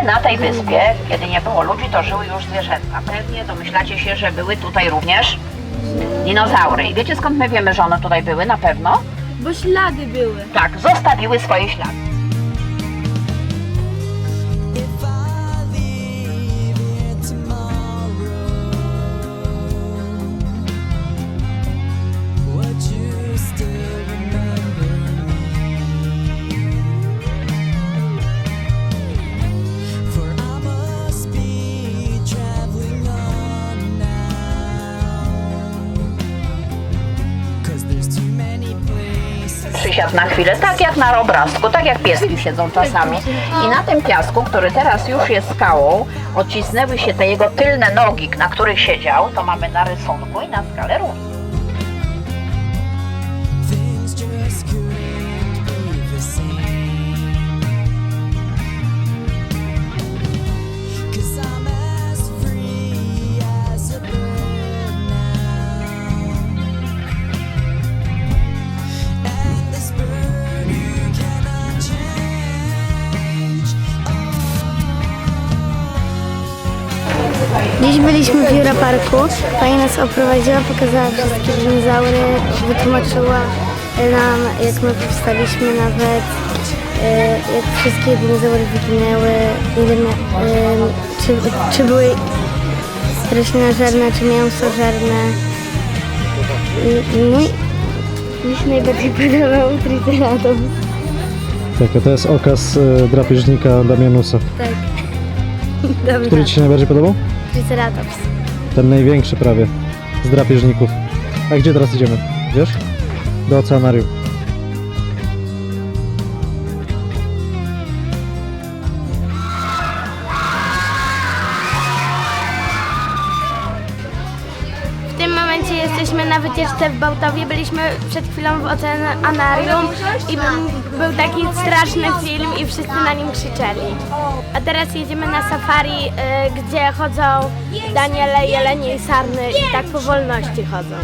Ale na tej wyspie, kiedy nie było ludzi, to żyły już zwierzęta. Pewnie domyślacie się, że były tutaj również dinozaury. I wiecie skąd my wiemy, że one tutaj były na pewno? Bo ślady były. Tak, zostawiły swoje ślady. Przysiadł na chwilę, tak jak na obrazku, tak jak pieski siedzą czasami. I na tym piasku, który teraz już jest skałą, odcisnęły się te jego tylne nogi, na których siedział. To mamy na rysunku i na skale również. Dziś byliśmy w Jura Parku. Pani nas oprowadziła, pokazała wszystkie dinozaury, wytłumaczyła nam, jak my powstaliśmy nawet, e, jak wszystkie dinozaury wyginęły, em, czy, czy były roślinożerne, czy mięsożerne. I- No i mi się najbardziej podobał Triceratops. Tak, a to jest okaz e, drapieżnika Damianusa. Tak. Dobra. Który Ci się najbardziej podobał? Triceratops. Ten największy prawie z drapieżników. A gdzie teraz idziemy? Wiesz? Do oceanarium. Tym momencie jesteśmy na wycieczce w Bałtowie. Byliśmy przed chwilą w oceanarium i był- taki straszny film i wszyscy na nim krzyczeli. A teraz jedziemy na safari, y, gdzie chodzą Daniele, jelenie i sarny i tak po wolności chodzą.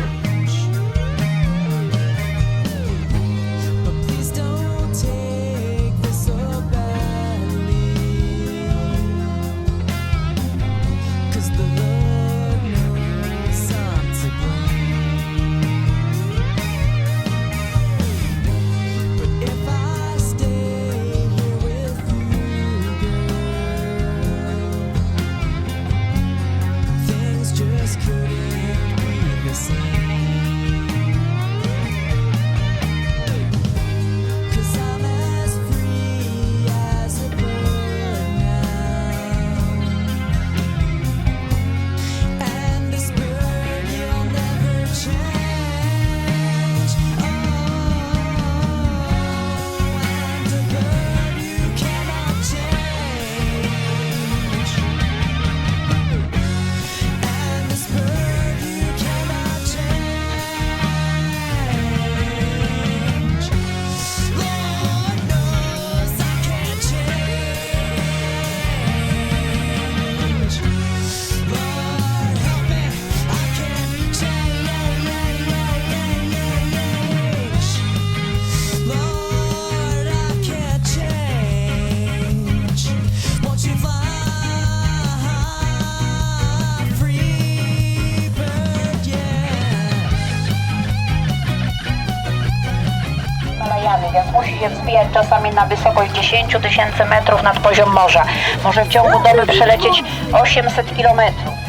Się wzbijać czasami na wysokość 10 tysięcy metrów nad poziom morza. Może w ciągu doby przelecieć 800 kilometrów.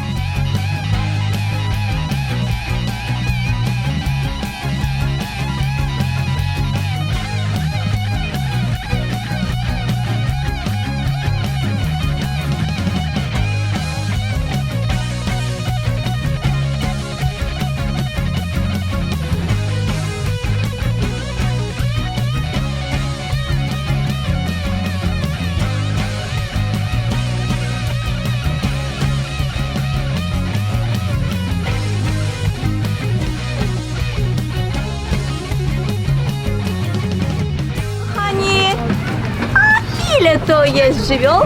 Jest żywioł?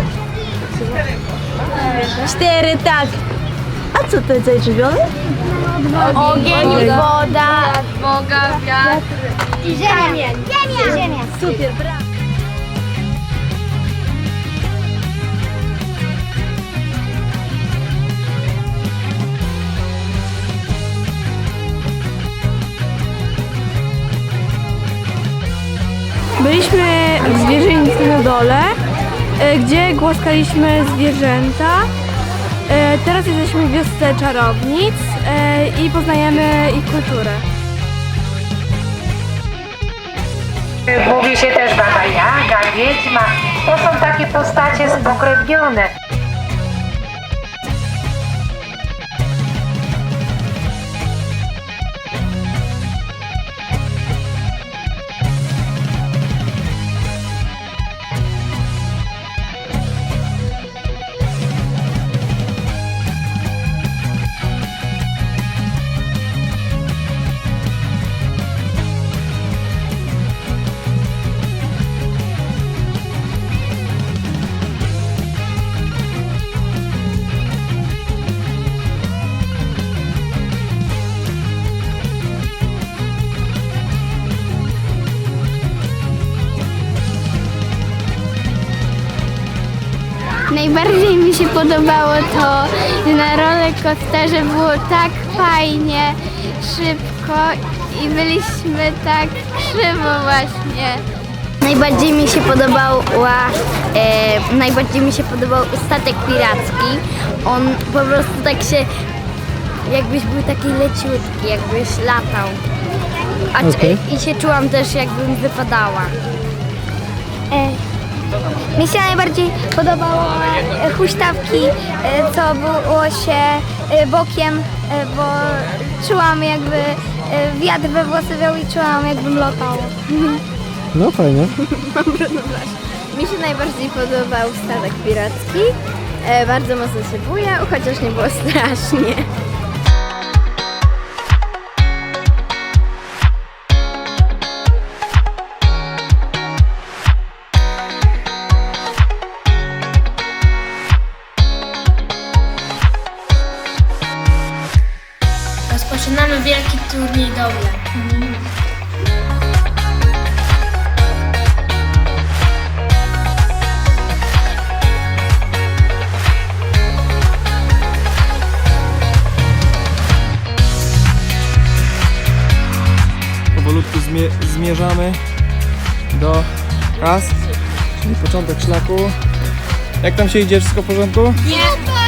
Cztery, tak. A co to jest żywioł? Ogień, woda, woga, wiatr i ziemia. Ziemia! ziemia. Super, brawo. Byliśmy w zwierzyńcu na dole gdzie głaskaliśmy zwierzęta. E, Teraz jesteśmy w wiosce czarownic e, i poznajemy ich kulturę. Mówi się też Baba Jaga, Wiedźma. To są takie postacie spokrewnione. Najbardziej mi się podobało to, że na rollercoasterze było tak fajnie, szybko i byliśmy tak krzywo właśnie. Najbardziej mi się podobała, e, najbardziej mi się podobał statek piracki. On po prostu tak się, jakbyś był taki leciutki, jakbyś latał. A, Okej. I się czułam też jakbym wypadała. Mi się najbardziej podobało e, huśtawki, e, co było się e, bokiem, bo czułam jakby wiatr we włosy wiał i czułam jakbym latała. No fajnie. Mi się najbardziej podobał statek piracki. Bardzo mocno się bujał, chociaż nie było strasznie. Rozpoczynamy wielki turniej doble. powolutku zmie zmierzamy do kas, czyli początek szlaku. Jak tam się idzie? Wszystko w porządku? Właśnie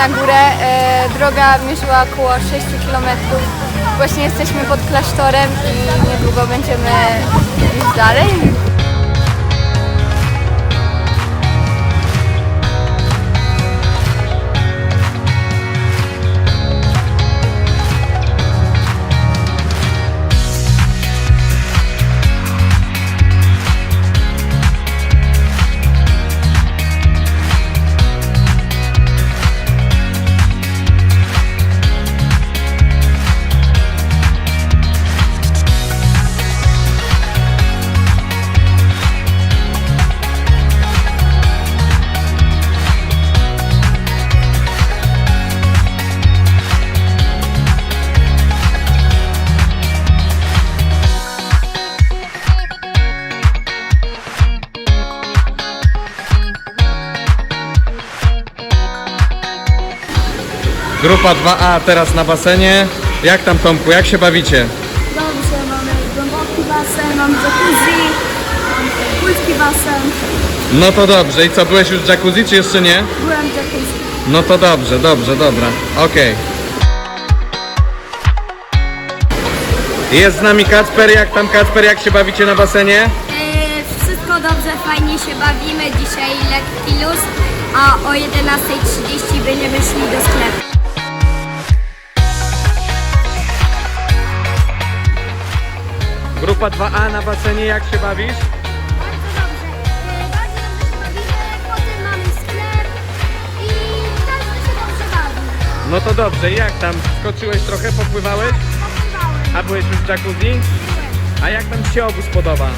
na górę, e, droga mierzyła około 6 km. Właśnie jesteśmy pod klasztorem i niedługo będziemy iść dalej. Grupa 2A teraz na basenie. Jak tam Tomku, jak się bawicie? Dobrze, mamy głęboki basen, mamy jacuzzi, mamy płytki basen, No to dobrze. I co, byłeś już w jacuzzi czy jeszcze nie? byłem w jacuzzi. No to dobrze, dobrze, dobra. Okej. Jest z nami Kacper. Jak tam Kacper, jak się bawicie na basenie? Wszystko dobrze, fajnie się bawimy. Dzisiaj lekki luz, a o 11.30 będziemy szli do sklepu. Grupa 2A na basenie, jak się bawisz? Bardzo dobrze się bawimy, potem mamy sklep i każdy się dobrze bawi. No to dobrze. Jak tam? Skoczyłeś trochę, popływałeś? Popływałem. A byłeś już w jacuzzi? A jak tam Ci się obóz podoba?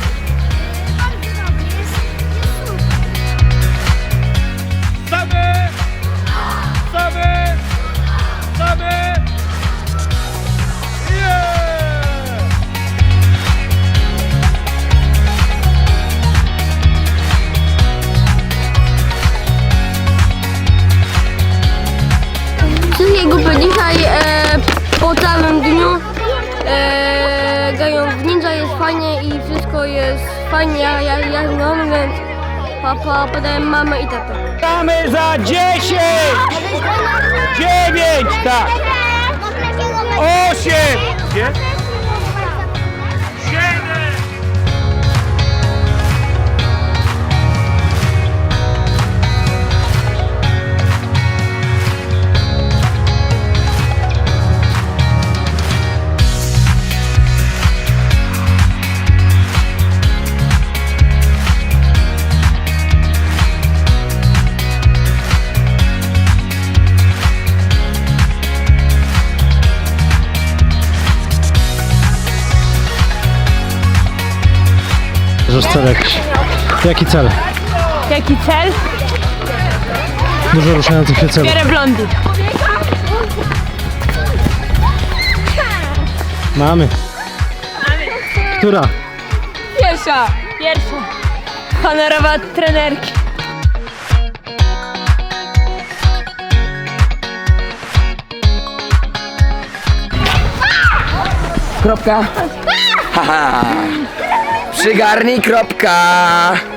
Papa, podałem mamę i tatę. Mamy za 10! 9, tak! 8! Gdzie? 7! Bierzesz cel jakiś. Jaki cel? Jaki cel? Dużo ruszających się celów. Biorę blondy. Mamy. Która? Pierwsza. Pierwsza. Honorowa trenerki. Kropka. Haha. Przygarnij kropka.